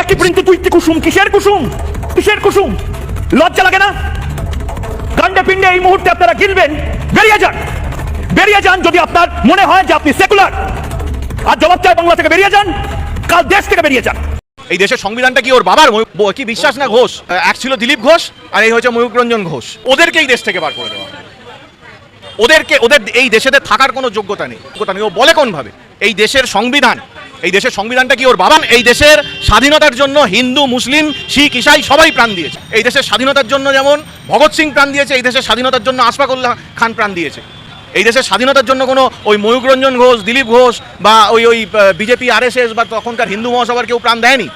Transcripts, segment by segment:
একই বৃন্তে তুই কুসুম? কিসের কুসুম? কিসের কুসুম? লজ্জা লাগে না? কাণ্ডে পিণ্ডে এই মুহূর্তে আপনারা গিলবেন। বেরিয়ে যান। বেরিয়ে যান যদি আপনার মনে হয় যে আপনি সেকুলার। আর জবাব চাই বাংলা থেকে বেরিয়ে যান। কাল দেশ থেকে বেরিয়ে যান। এই দেশের সংবিধানটা কি ওর বাবার? কি বিশ্বাস না ঘোষ? এক ছিল দিলীপ ঘোষ, আর এই হচ্ছে ময়ূক রঞ্জন ঘোষ। ওদেরকেই দেশ থেকে বার করে দেওয়া ওদেরকে ওদের এই দেশেতে থাকার কোনো যোগ্যতা নেই। যোগ্যতা নেই। ও বলে কোন ভাবে এই দেশের সংবিধান এই দেশের সংবিধানটা কি ওর বাবা? এই দেশের স্বাধীনতার জন্য হিন্দু, মুসলিম, শিখ, ইসাই সবাই প্রাণ দিয়েছে। এই দেশের স্বাধীনতার জন্য যেমন ভগৎ সিং প্রাণ দিয়েছে, এই দেশের স্বাধীনতার জন্য আশফাকুল্লাহ খান প্রাণ দিয়েছে। এই দেশের স্বাধীনতার জন্য কোনো ওই ময়ূক রঞ্জন ঘোষ, দিলীপ ঘোষ বা ওই ওই বিজেপি, আরএসএস বা তখনকার হিন্দু মহাসভার কেউ প্রাণ দেয়নি।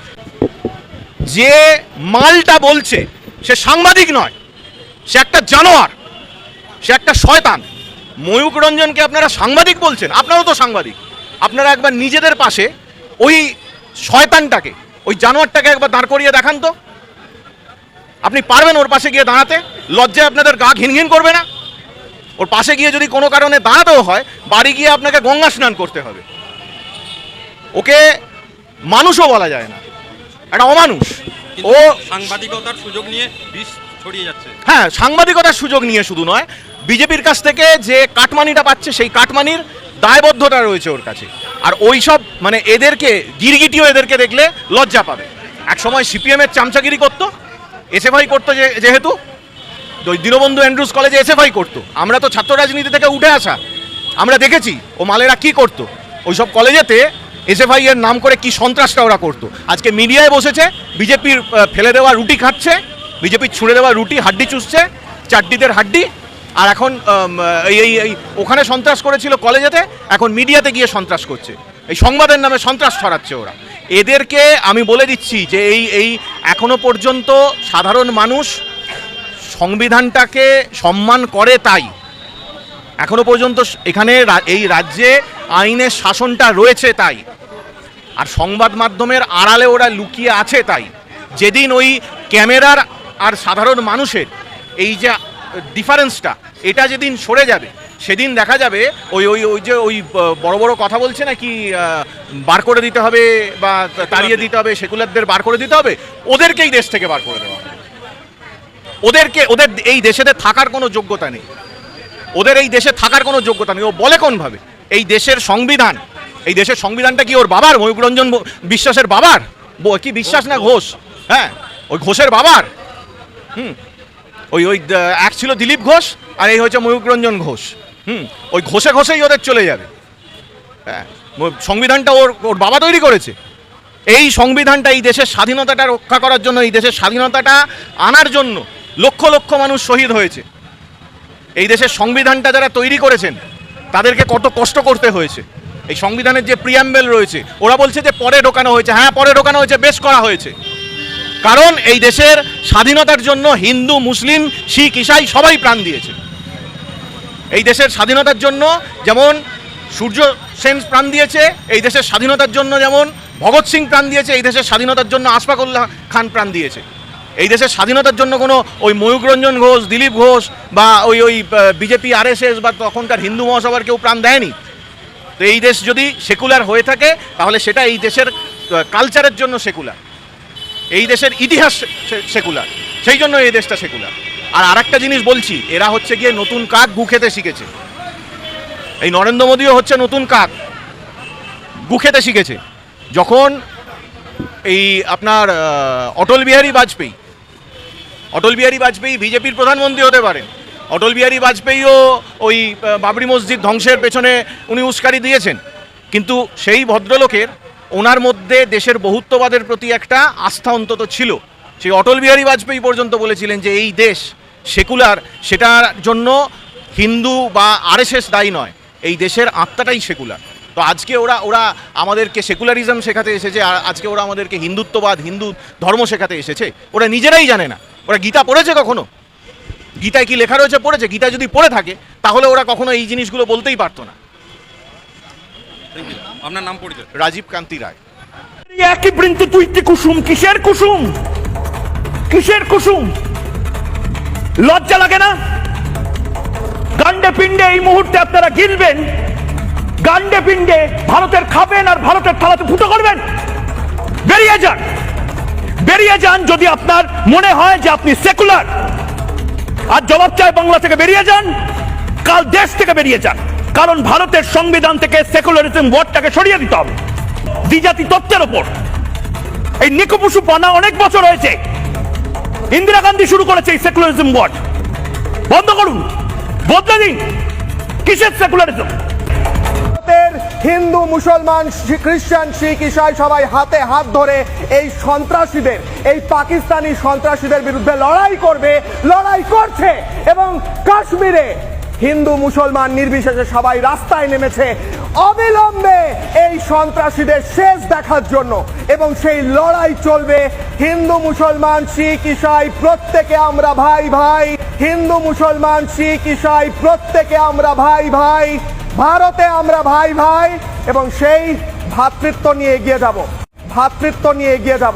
যে মালটা বলছে, সে সাংবাদিক নয়, সে একটা জানোয়ার, সে একটা শয়তান। ময়ূক রঞ্জনকে আপনারা সাংবাদিক বলছেন, আপনারাও তো সাংবাদিক। আপনারা একবার নিজেদের পাশে ওই শয়তানটাকে ওই জানোয়ারটাকে একবার দাঁড় করিয়ে দেখান তো। আপনি পারবেন ওর পাশে গিয়ে দাঁড়াতে লজ্জায় আপনাদের গা ঘিন ঘিন করবে না। ওর পাশে গিয়ে যদি কোনো কারণে দাঁড়াতেও হয় বাড়ি গিয়ে আপনাকে গঙ্গা স্নান করতে হবে। ওকে মানুষও বলা যায় না একটা অমানুষ। ও সাংবাদিকতার সুযোগ নিয়ে বিষ ছড়িয়ে যাচ্ছে। হ্যাঁ সাংবাদিকতার সুযোগ নিয়ে শুধু নয় বিজেপির কাছ থেকে যে কাটমানিটা পাচ্ছে সেই কাটমানির দায়বদ্ধতা রয়েছে ওর কাছে। আর ওই সব মানে এদেরকে, গিরগিটিও এদেরকে দেখলে লজ্জা পাবে। এক সময় সিপিএমের চামচাগিরি করতো, এসএফআই করতো যেহেতু ওই দীনবন্ধু অ্যান্ড্রুজ কলেজে এসএফআই করতো। আমরা তো ছাত্র রাজনীতি থেকে উঠে আসা। আমরা দেখেছি ও মালেরা কি করতো। ওই সব কলেজেতে এসএফআই এর নাম করে কি সন্ত্রাসটা ওরা করতো। আজকে মিডিয়ায় বসেছে, বিজেপির ফেলে দেওয়া রুটি খাচ্ছে বিজেপির ছুঁড়ে দেওয়া রুটি, হাড্ডি চুষছে চাট্টিদের হাড্ডি আর এখন এই এই ওখানে সন্ত্রাস করেছিল কলেজেতে, এখন মিডিয়াতে গিয়ে সন্ত্রাস করছে। এই সংবাদের নামে সন্ত্রাস ছড়াচ্ছে ওরা। এদেরকে আমি বলে দিচ্ছি যে এই এই এখনও পর্যন্ত সাধারণ মানুষ সংবিধানটাকে সম্মান করে তাই। এখনও পর্যন্ত এখানে এই রাজ্যে আইনের শাসনটা রয়েছে তাই। আর সংবাদ মাধ্যমের আড়ালে ওরা লুকিয়ে আছে তাই। যেদিন ওই ক্যামেরার আর সাধারণ মানুষের, এই যে ডিফারেন্সটা এটা যেদিন সরে যাবে, সেদিন দেখা যাবে ওই ওই ওই যে ওই বড় বড় কথা বলছে না কি বার করে দিতে হবে বা তাড়িয়ে দিতে হবে, সেকুলারদের বার করে দিতে হবে, ওদেরকেই দেশ থেকে বার করে দেওয়া ওদেরকে, ওদের এই দেশেতে থাকার কোনো যোগ্যতা নেই। ওদের এই দেশে থাকার কোনো যোগ্যতা নেই। ও বলে কোনভাবে? এই দেশের সংবিধান, এই দেশের সংবিধানটা কি ওর বাবার? ময়ূক রঞ্জন ব- বিশ্বাসের বাবার? কি বিশ্বাস না ঘোষ? হ্যাঁ ওই ঘোষের বাবার? হুম ওই ওই এক ছিল দিলীপ ঘোষ আর এই হচ্ছে ময়ূক রঞ্জন ঘোষ। হুম, ওই ঘোষে ঘোষেই ওদের চলে যাবে। হ্যাঁ সংবিধানটা ওর ওর বাবা তৈরি করেছে। এই সংবিধানটা এই দেশের স্বাধীনতাটা রক্ষা করার জন্য, এই দেশের স্বাধীনতাটা আনার জন্য লক্ষ লক্ষ মানুষ শহীদ হয়েছে। এই দেশের সংবিধানটা যারা তৈরি করেছেন, তাদেরকে কত কষ্ট করতে হয়েছে। এই সংবিধানের যে প্রিয়াম্বেল রয়েছে, ওরা বলছে যে পরে ঢোকানো হয়েছে। হ্যাঁ পরে ঢোকানো হয়েছে, বেশ করা হয়েছে। কারণ এই দেশের স্বাধীনতার জন্য হিন্দু, মুসলিম, শিখ, ইসাই সবাই প্রাণ দিয়েছে। এই দেশের স্বাধীনতার জন্য যেমন সূর্য সেন প্রাণ দিয়েছে, এই দেশের স্বাধীনতার জন্য যেমন ভগৎ সিং প্রাণ দিয়েছে, এই দেশের স্বাধীনতার জন্য আশফাকুল্লাহ খান প্রাণ দিয়েছে। এই দেশের স্বাধীনতার জন্য কোনো ওই ময়ূক রঞ্জন ঘোষ, দিলীপ ঘোষ বা ওই ওই বিজেপি, আরএসএস বা তখনকার হিন্দু মহাসভার কেউ প্রাণ দেয়নি। তো এই দেশ যদি সেকুলার হয়ে থাকে, তাহলে সেটা এই দেশের কালচারের জন্য সেকুলার। এই দেশের ইতিহাস সেকুলার। সেই জন্য এই দেশটা সেকুলার। আর আরেকটা জিনিস বলছি, এরা হচ্ছে গিয়ে নতুন কাক গু খেতে শিখেছে। এই নরেন্দ্র মোদীও হচ্ছে নতুন কাক গু খেতে শিখেছে। যখন এই আপনার অটল বিহারী বাজপেয়ী, অটল বিহারী বাজপেয়ী বিজেপির প্রধানমন্ত্রী হতে পারেন। অটল বিহারী বাজপেয়ীও ওই বাবরি মসজিদ ধ্বংসের পেছনে উনি উস্কারি দিয়েছেন। কিন্তু সেই ভদ্রলোকের ওনার মধ্যে দেশের বহুত্ববাদের প্রতি একটা আস্থা অন্তত ছিল। সেই অটল বিহারী বাজপেয়ী পর্যন্ত বলেছিলেন যে এই দেশ সেকুলার, সেটার জন্য হিন্দু বা আরএসএস দায়ী নয়। এই দেশের আত্মাটাই সেকুলার। তো আজকে ওরা ওরা আমাদেরকে সেকুলারিজম শেখাতে এসেছে, আর আজকে ওরা আমাদেরকে হিন্দুত্ববাদ, হিন্দু ধর্ম শেখাতে এসেছে। ওরা নিজেরাই জানে না। ওরা গীতা পড়েছে কখনো? গীতায় কি লেখা রয়েছে? পড়েছে। গীতা যদি পড়ে থাকে, তাহলে ওরা কখনো এই জিনিসগুলো বলতেই পারতো না. আপনার নাম পরিচয়? রাজীব কান্তি রায়। একই বৃন্তে তুই কুসুম কিসের কুসুম? কিসের কুসুম? লজ্জা লাগে না? গান্ডে পিণ্ডে এই মুহূর্তে আপনারা গিলবেন। গান্ডে পিণ্ডে ভারতের খাবেন আর ভারতের থালাতে ফুটো করবেন। বেরিয়ে যান। বেরিয়ে যান যদি আপনার মনে হয় যে আপনি সেকুলার। আর জবাব চায় বাংলা থেকে বেরিয়ে যান। কাল দেশ থেকে বেরিয়ে যান। কারণ ভারতের সংবিধান থেকে সেকুলারিজম ওয়ার্ডটাকে সরিয়ে দিতে হবে। দ্বিজাতি তত্ত্বের ওপর। এই নিকপশু পানা অনেক বছর হয়েছে। ইন্দিরা গান্ধী শুরু করেছে এই সেকুলারিজম ওয়ার্ড বন্ধ করুন। বদলে দিন। কিসের সেকুলারিজম হিন্দু, মুসলমান খ্রিস্টান, শিখ, ইসাই সবাই হাতে হাত ধরে এই সন্ত্রাসীদের, এই পাকিস্তানি সন্ত্রাসীদের বিরুদ্ধে লড়াই করবে, লড়াই করছে এবং কাশ্মীরে হিন্দু মুসলমান নির্বিশেষে সবাই রাস্তায় নেমেছে। অবিলম্বে এই সন্ত্রাসীদের শেষ দেখার জন্য এবং সেই লড়াই চলবে। হিন্দু মুসলমান, শিখ, ইসাই, প্রত্যেকে আমরা ভাই ভাই। হিন্দু মুসলমান, শিখ, ইসাই, প্রত্যেকে আমরা ভাই ভাই। ভারতে আমরা ভাই ভাই এবং সেই ভাতৃত্ব নিয়ে এগিয়ে যাব। ভাতৃত্ব নিয়ে এগিয়ে যাব।